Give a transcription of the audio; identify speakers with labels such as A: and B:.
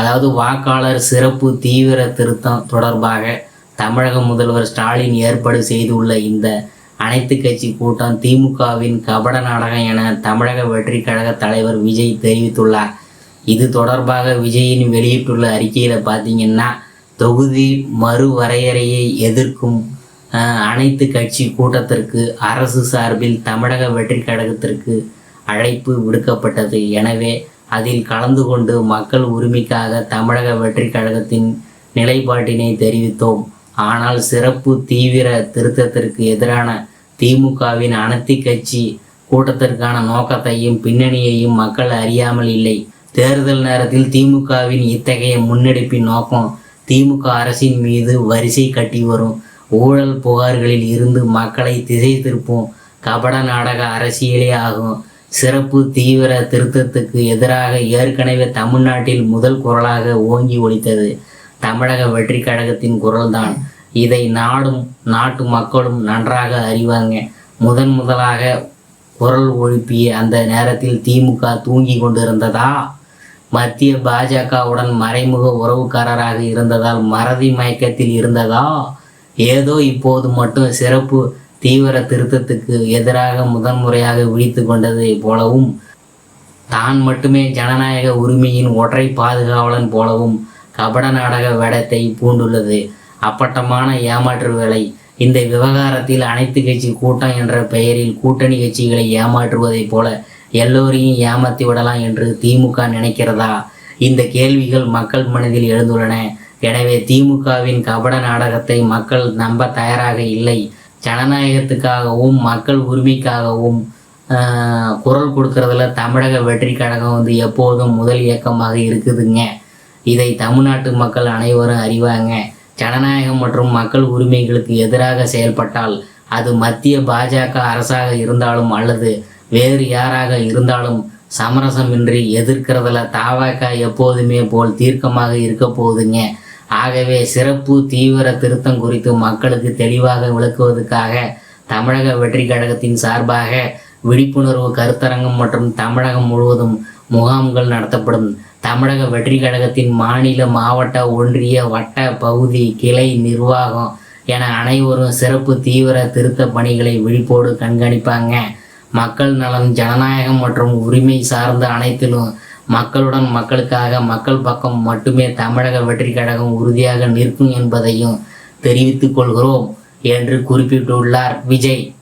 A: அதாவது வாக்காளர் சிறப்பு தீவிர திருத்தம் தொடர்பாக தமிழக முதல்வர் ஸ்டாலின் ஏற்பாடு செய்துள்ள இந்த அனைத்து கட்சி கூட்டம் திமுகவின் கபட நாடகம் என தமிழக வெற்றி கழக தலைவர் விஜய் தெரிவித்துள்ளார். இது தொடர்பாக விஜயின் வெளியிட்டுள்ள அறிக்கையில் பார்த்தீங்கன்னா தொகுதி மறுவரையறையை எதிர்க்கும் அனைத்து கட்சி கூட்டத்திற்கு அரசு சார்பில் தமிழக வெற்றி கழகத்திற்கு அழைப்பு விடுக்கப்பட்டது. எனவே அதில் கலந்து கொண்டு மக்கள் உரிமைக்காக தமிழக வெற்றி கழகத்தின் நிலைப்பாட்டினை தெரிவித்தோம். ஆனால் சிறப்பு தீவிர திருத்தத்திற்கு எதிரான திமுகவின் அனைத்து கட்சி கூட்டத்திற்கான நோக்கத்தையும் பின்னணியையும் மக்கள் அறியாமல் இல்லை. தேர்தல் நேரத்தில் திமுகவின் இத்தகைய முன்னெடுப்பின் நோக்கம் திமுக அரசின் மீது வரிசை கட்டி வரும் ஊழல் புகார்களில் இருந்து மக்களை திசை திருப்பும் கபட நாடக அரசியலே ஆகும். சிறப்பு தீவிர திருத்தத்துக்கு எதிராக ஏற்கனவே தமிழ்நாட்டில் முதல் குரலாக ஓங்கி ஒலித்தது. தமிழக வெற்றி கழகத்தின் குரல்தான். இதை நாடும் நாட்டு மக்களும் நன்றாக அறிவாங்க. முதன் முதலாக குரல் ஒழுப்பிய அந்த நேரத்தில் திமுக தூங்கி கொண்டிருந்ததா? மத்திய பாஜகவுடன் மறைமுக உறவுக்காரராக இருந்ததால் மறதி மயக்கத்தில் இருந்ததா? ஏதோ இப்போது மட்டும் சிறப்பு தீவிர திருத்தத்துக்கு எதிராக முதன்முறையாக விழித்து கொண்டதை போலவும் தான் மட்டுமே ஜனநாயக உரிமையின் ஒற்றை பாதுகாவலன் போலவும் கபட நாடக வேடத்தை பூண்டுள்ளது. அப்பட்டமான ஏமாற்று வேலை இந்த விவகாரத்தில் அனைத்து கட்சி கூட்டம் என்ற பெயரில் கூட்டணி கட்சிகளை ஏமாற்றுவதைப் போல எல்லோரையும் ஏமாத்தி விடலாம் என்று திமுக நினைக்கிறதா? இந்த கேள்விகள் மக்கள் மனதில் எழுந்துள்ளன. எனவே திமுகவின் கபட நாடகத்தை மக்கள் நம்ப தயாராக இல்லை. ஜனநாயகத்துக்காகவும் மக்கள் உரிமைக்காகவும் குரல் கொடுக்கறதுல தமிழக வெற்றி கழகம் வந்து எப்போதும் முதல் இயக்கமாக இருக்குதுங்க. இதை தமிழ்நாட்டு மக்கள் அனைவரும் அறிவாங்க. ஜனநாயகம் மற்றும் மக்கள் உரிமைகளுக்கு எதிராக செயல்பட்டால் அது மத்திய பாஜக அரசாக இருந்தாலும் அல்லது வேறு யாராக இருந்தாலும் சமரசமின்றி எதிர்க்கிறதுல தாவாக்கா எப்போதுமே போல் தீர்க்கமாக இருக்க போகுதுங்க. ஆகவே சிறப்பு தீவிர திருத்தம் குறித்து மக்களுக்கு தெளிவாக விளக்குவதற்காக தமிழக வெற்றி கழகத்தின் சார்பாக விழிப்புணர்வு கருத்தரங்கம் மற்றும் தமிழகம் முழுவதும் முகாம்கள் நடத்தப்படும். தமிழக வெற்றி கழகத்தின் மாநில மாவட்ட ஒன்றிய வட்ட பகுதி கிளை நிர்வாகம் என அனைவரும் சிறப்பு தீவிர திருத்த பணிகளை விழிப்போடு கண்காணிப்பாங்க. மக்கள் நலன் ஜனநாயகம் மற்றும் உரிமை சார்ந்த அனைத்திலும் மக்களுடன் மக்களுக்காக மக்கள் பக்கம் மட்டுமே தமிழக வெற்றி கழகம் உறுதியாக நிற்கும் என்பதையும் தெரிவித்துக் கொள்கிறோம் என்று குறிப்பிட்டுள்ளார் விஜய்.